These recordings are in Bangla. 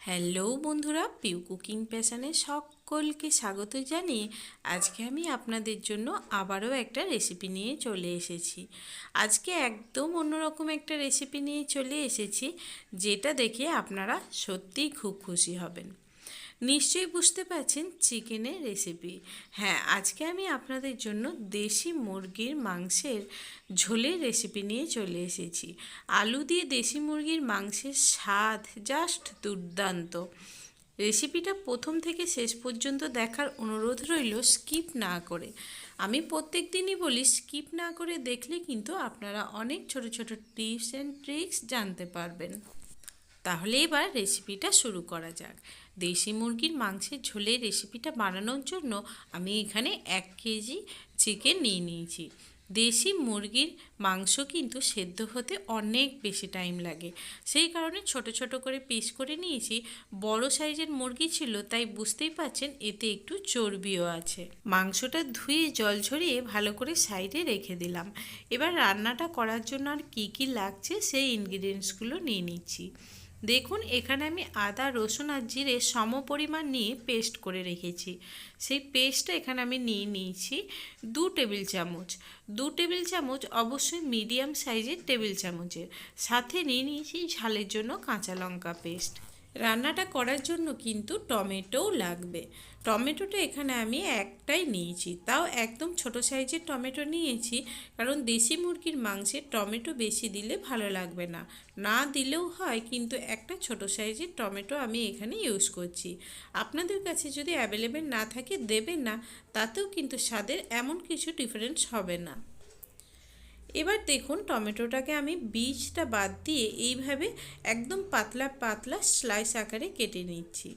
হ্যালো বন্ধুরা, পিউ কুকিং প্যাশানে সকলকে স্বাগত জানিয়ে আজকে আমি আপনাদের জন্য আবারও একটা রেসিপি নিয়ে চলে এসেছি। আজকে একদম অন্যরকম একটা রেসিপি নিয়ে চলে এসেছি, যেটা দেখে আপনারা সত্যিই খুব খুশি হবেন। নিশ্চয়ই বুঝতে পারছেন চিকেনের রেসিপি হ্যাঁ আজকে আমি আপনাদের জন্য দেশি মুরগির মাংসের ঝোলের রেসিপি নিয়ে চলে এসেছি। আলু দিয়ে দেশি মুরগির মাংসের স্বাদ জাস্ট দুর্দান্ত। রেসিপিটা প্রথম থেকে শেষ পর্যন্ত দেখার অনুরোধ রইল স্কিপ না করে। আমি প্রত্যেক দিনই বলি স্কিপ না করে দেখলে কিন্তু আপনারা অনেক ছোট ছোট টিপস অ্যান্ড ট্রিক্স জানতে পারবেন। তাহলে এবার রেসিপিটা শুরু করা যাক। দেশি মুরগির মাংসের ঝোলের রেসিপিটা বানানোর জন্য আমি এখানে এক কেজি চিকেন নিয়ে নিয়েছি। দেশি মুরগির মাংস কিন্তু সেদ্ধ হতে অনেক বেশি টাইম লাগে। সেই কারণে ছোট ছোট করে পিস করে নিয়েছি। বড় সাইজের মুরগি ছিল, তাই বুঝতেই পাচ্ছেন এতে একটু চর্বিও আছে। মাংসটা ধুয়ে জল ঝরিয়ে ভালো করে সাইডে রেখে দিলাম। এবার রান্নাটা করার জন্য আর কী কী লাগছে সেই ইনগ্রিডিয়েন্টসগুলো নিয়ে নিচ্ছি। দেখুন, এখানে আমি আদা, রসুন আর জিরে সম পরিমাণ নিয়ে পেস্ট করে রেখেছি। সেই পেস্টটা এখানে আমি নিয়ে নিয়েছি দু টেবিল চামচ। দু টেবিল চামচ অবশ্যই মিডিয়াম সাইজের টেবিল চামচের। সাথে নিয়ে নিয়েছি ঝালের জন্য কাঁচা লঙ্কা পেস্ট রান্নাটা করার জন্য কিন্তু টমেটোও লাগবে। টমেটোটা এখানে আমি একটাই নিয়েছি। তাও একদম ছোট সাইজের টমেটো নিয়েছি, কারণ দেশি মুরগির মাংসে টমেটো বেশি দিলে ভালো লাগবে না। না দিলেও হয়, কিন্তু একটা ছোট সাইজের টমেটো আমি এখানে ইউজ করছি। আপনাদের কাছে যদি অ্যাভেলেবেল না থাকে, দেবেন না, তাতেও কিন্তু স্বাদের এমন কিছু ডিফারেন্স হবে না। এবার দেখুন টমেটোটাকে আমি বীজটা বাদ দিয়ে এইভাবে একদম পাতলা পাতলা স্লাইস আকারে কেটে নিচ্ছি।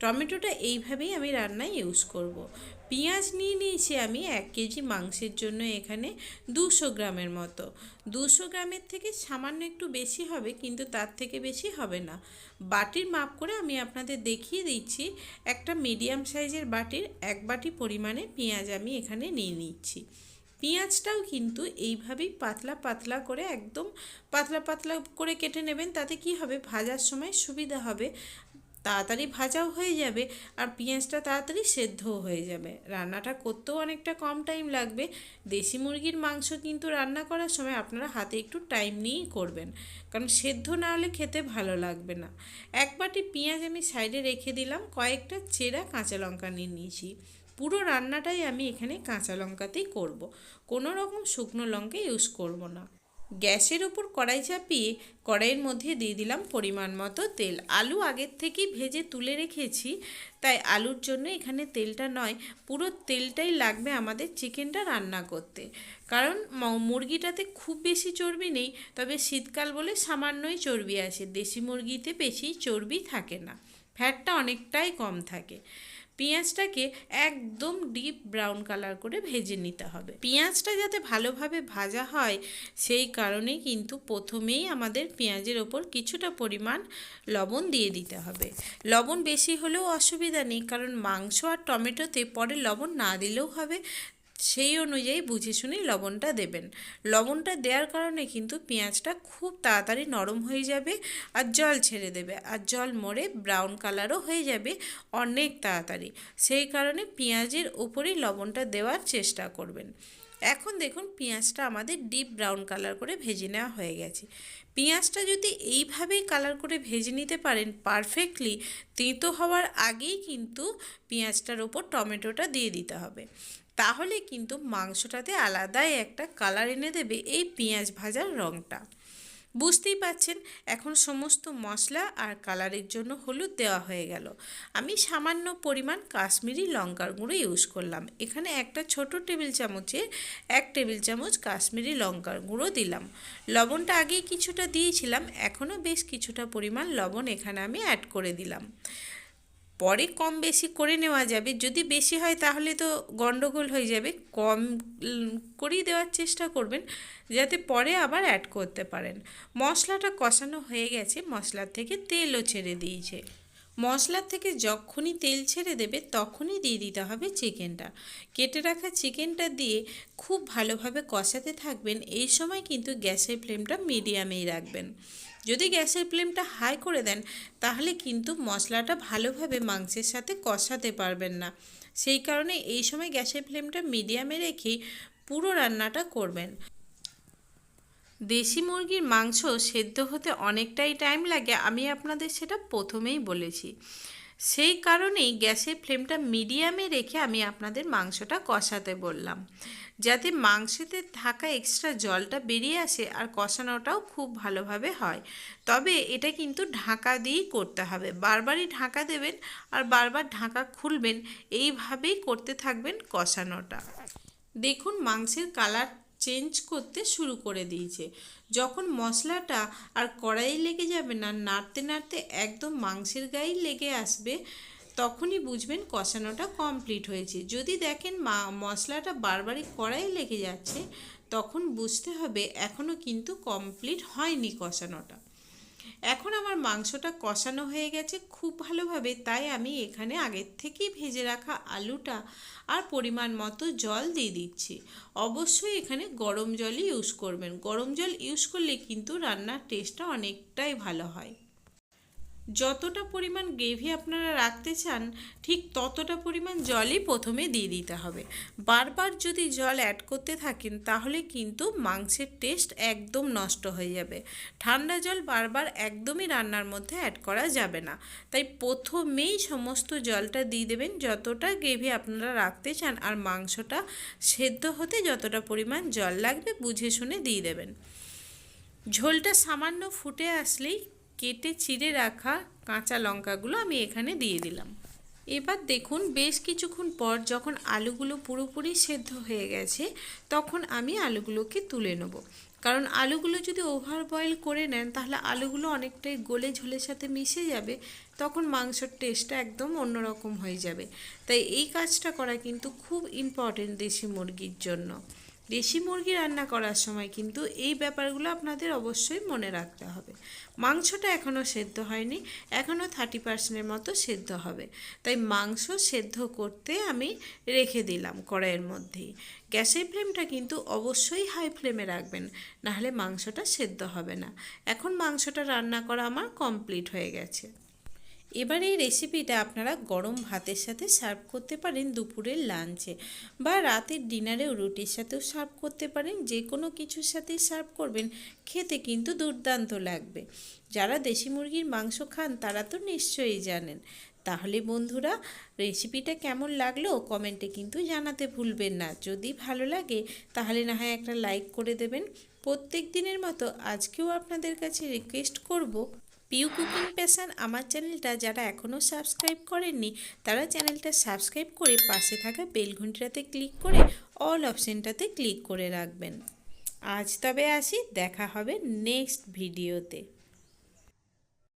টমেটোটা এইভাবেই আমি রান্নায় ইউজ করব। পেঁয়াজ নিয়ে নিয়েছি আমি এক কেজি মাংসের জন্য এখানে দুশো গ্রামের মতো। দুশো গ্রামের থেকে সামান্য একটু বেশি হবে কিন্তু তার থেকে বেশি হবে না। বাটির মাপ করে আমি আপনাদের দেখিয়ে দিচ্ছি, একটা মিডিয়াম সাইজের বাটির এক বাটি পরিমাণে পেঁয়াজ আমি এখানে নিয়ে নিচ্ছি। পেঁয়াজটাও কিন্তু এইভাবেই পাতলা পাতলা করে একদম পাতলা পাতলা করে কেটে নেবেন, তাতে কি হবে? ভাজার সময় সুবিধা হবে। তাড়াতাড়ি ভাজাও হয়ে যাবে আর পেঁয়াজটা তাড়াতাড়ি সেদ্ধও হয়ে যাবে। রান্নাটা করতেও অনেকটা কম টাইম লাগবে। দেশি মুরগির মাংস কিন্তু রান্না করার সময় আপনারা হাতে একটু টাইম নিয়েই করবেন, কারণ সেদ্ধ না হলে খেতে ভালো লাগবে না। এক বাটি পেঁয়াজ আমি সাইডে রেখে দিলাম, কয়েকটা চেরা কাঁচা লঙ্কা নিয়ে নিয়েছি। পুরো রান্নাটাই আমি এখানে কাঁচা লঙ্কাতেই করব। কোনো রকম শুকনো লঙ্কা ইউজ করব না। গ্যাসের ওপর কড়াই চাপিয়ে কড়াইয়ের মধ্যে দিয়ে দিলাম পরিমাণ মতো তেল। আলু আগের থেকেই ভেজে তুলে রেখেছি, তাই আলুর জন্য এখানে তেলটা নয়, পুরো তেলটাই লাগবে আমাদের চিকেনটা রান্না করতে। কারণ মুরগিটাতে খুব বেশি চর্বি নেই, তবে শীতকাল বলে সামান্যই চর্বি আছে। দেশি মুরগিতে বেশি চর্বি থাকে না। ফ্যাটটা অনেকটাই কম থাকে। পেঁয়াজটাকে একদম ডিপ ব্রাউন কালার করে ভেজে নিতে হবে। পেঁয়াজটা যাতে ভালোভাবে ভাজা হয়, সেই কারণে কিন্তু প্রথমেই আমাদের পেঁয়াজের ওপর কিছুটা পরিমাণ লবণ দিয়ে দিতে হবে। লবণ বেশি হলেও অসুবিধা নেই, কারণ মাংস আর টমেটোতে পরে লবণ না দিলেও হবে। সেই অনুযায়ী বুঝে শুনেই লবণটা দেবেন। লবণটা দেওয়ার কারণে কিন্তু পেঁয়াজটা খুব তাড়াতাড়ি নরম হয়ে যাবে আর জল ছেড়ে দেবে আর জল মরে ব্রাউন কালারও হয়ে যাবে অনেক তাড়াতাড়ি। সেই কারণে পেঁয়াজের ওপরেই লবণটা দেওয়ার চেষ্টা করবেন। এখন দেখুন পেঁয়াজটা আমাদের ডিপ ব্রাউন কালার করে ভেজে নেওয়া হয়ে গেছে। পেঁয়াজটা যদি এইভাবেই কালার করে ভেজে নিতে পারেন পারফেক্টলি, তেঁতো হওয়ার আগেই কিন্তু পেঁয়াজটার ওপর টমেটোটা দিয়ে দিতে হবে। তাহলে কিন্তু মাংসটাতে আলাদাই একটা কালার এনে দেবে এই পেঁয়াজ ভাজার রঙটা বুঝতেই পাচ্ছেন এখন সমস্ত মশলা আর কালারের জন্য হলুদ দেওয়া হয়ে গেল। আমি সামান্য পরিমাণ কাশ্মীরি লঙ্কার গুঁড়ো ইউজ করলাম। এখানে একটা ছোট টেবিল চামচে এক টেবিল চামচ কাশ্মীরি লঙ্কার গুঁড়ো দিলাম। লবণটা আগেই কিছুটা দিয়েছিলাম, এখনও বেশ কিছুটা পরিমাণ লবণ এখানে আমি অ্যাড করে দিলাম। পরে কম বেশি করে নেওয়া যাবে। যদি বেশি হয় তাহলে তো গন্ডগোল হয়ে যাবে। কম করেই দেওয়ার চেষ্টা করবেন যাতে পরে আবার অ্যাড করতে পারেন। মশলাটা কষানো হয়ে গেছে। মশলার থেকে তেলও ছেড়ে দিয়েছে। মশলার থেকে যখনই তেল ছেড়ে দেবে তখনই দিয়ে দিতে হবে চিকেনটা। কেটে রাখা চিকেনটা দিয়ে খুব ভালোভাবে কষাতে থাকবেন। এই সময় কিন্তু গ্যাসের ফ্লেমটা মিডিয়ামেই রাখবেন। যদি গ্যাসের ফ্লেমটা হাই করে দেন, তাহলে কিন্তু মশলাটা ভালোভাবে মাংসের সাথে কষাতে পারবেন না। সেই কারণে এই সময় গ্যাসের ফ্লেমটা মিডিয়ামে রেখেই পুরো রান্নাটা করবেন। দেশি মুরগির মাংস সেদ্ধ হতে অনেকটাই টাইম লাগে, আমি আপনাদের সেটা প্রথমেই বলেছি। সেই কারণেই গ্যাসের ফ্লেমটা মিডিয়ামে রেখে আমি আপনাদের মাংসটা কষাতে বললাম। যাতে মাংসেতে থাকা এক্সট্রা জলটা বেরিয়ে আসে আর কষানোটাও খুব ভালোভাবে হয়। তবে এটা কিন্তু ঢাকা দিয়েই করতে হবে। বারবারই ঢাকা দেবেন আর বারবার ঢাকা খুলবেন, এইভাবেই করতে থাকবেন কষানোটা। দেখুন মাংসের কালার চেঞ্জ করতে শুরু করে দিয়েছে। যখন মশলাটা আর কড়াই লেগে যাবে না, নাড়তে নাড়তে একদম মাংসের গায়ে লেগে আসবে, তখনই বুঝবেন কষানোটা কমপ্লিট হয়েছে। যদি দেখেন মা, মশলাটা বারবারই কড়াই লেগে যাচ্ছে, তখন বুঝতে হবে এখনও কিন্তু কমপ্লিট হয়নি কষানোটা। এখন আমার মাংসটা কষানো হয়ে গেছে খুব ভালোভাবে, তাই আমি এখানে আগের থেকেই ভেজে রাখা আলুটা আর পরিমাণ মতো জল দিয়ে দিচ্ছি। অবশ্যই এখানে গরম জলই ইউজ করবেন। গরম জল ইউজ করলে কিন্তু রান্নার টেস্টটা অনেকটাই ভালো হয়। যতটা পরিমাণ গ্রেভি আপনারা রাখতে চান, ঠিক ততটা পরিমাণ জলই প্রথমে দিয়ে দিতে হবে। বারবার যদি জল অ্যাড করতে থাকেন, তাহলে কিন্তু মাংসের টেস্ট একদম নষ্ট হয়ে যাবে। ঠান্ডা জল বারবার একদমই রান্নার মধ্যে অ্যাড করা যাবে না। তাই প্রথমেই সমস্ত জলটা দিয়ে দেবেন, যতটা গ্রেভি আপনারা রাখতে চান আর মাংসটা সেদ্ধ হতে যতটা পরিমাণ জল লাগবে, বুঝে শুনে দিয়ে দেবেন। ঝোলটা সামান্য ফুটে আসলেই কেটে চিড়ে রাখা কাঁচা লঙ্কাগুলো আমি এখানে দিয়ে দিলাম। এবার দেখুন, বেশ কিছুক্ষণ পর যখন আলুগুলো পুরোপুরি সেদ্ধ হয়ে গেছে, তখন আমি আলুগুলোকে তুলে নেব। কারণ আলুগুলো যদি ওভার বয়েল করে নেন, তাহলে আলুগুলো অনেকটাই গলে ঝোলের সাথে মিশে যাবে, তখন মাংসর টেস্টটা একদম অন্যরকম হয়ে যাবে। তাই এই কাজটা করা কিন্তু খুব ইম্পর্টেন্ট দেশি মুরগির জন্য। দেশি মুরগি রান্না করার সময় কিন্তু এই ব্যাপারগুলো আপনাদের অবশ্যই মনে রাখতে হবে। মাংসটা এখনও সেদ্ধ হয়নি এখনও থার্টি পার্সেন্টের মতো সেদ্ধ হবে। তাই মাংস সেদ্ধ করতে আমি রেখে দিলাম কড়াইয়ের মধ্যেই। গ্যাসের ফ্লেমটা কিন্তু অবশ্যই হাই ফ্লেমে রাখবেন, নাহলে মাংসটা সেদ্ধ হবে না। এখন মাংসটা রান্না করা আমার কমপ্লিট হয়ে গেছে। এবার এই রেসিপিটা আপনারা গরম ভাতের সাথে সার্ভ করতে পারেন দুপুরের লাঞ্চে বা রাতের ডিনারেও রুটির সাথেও সার্ভ করতে পারেন। যে কোনো কিছুর সাথে সার্ভ করবেন, খেতে কিন্তু দুর্দান্ত লাগবে। যারা দেশি মুরগির মাংস খান, তারা তো নিশ্চয়ই জানেন। তাহলে বন্ধুরা রেসিপিটা কেমন লাগল কমেন্টে কিন্তু জানাতে ভুলবেন না। যদি ভালো লাগে, তাহলে না হয় একটা লাইক করে দেবেন। প্রত্যেক দিনের মতো আজকেও আপনাদের কাছে রিকোয়েস্ট করব। পিউ কুকিং প্যাশান আমার চ্যানেলটা যারা এখনও সাবস্ক্রাইব করেননি, তারা চ্যানেলটা সাবস্ক্রাইব করে পাশে থাকা বেল ক্লিক করে অল অপশানটাতে ক্লিক করে রাখবেন। আজ তবে আসি, দেখা হবে নেক্সট ভিডিওতে।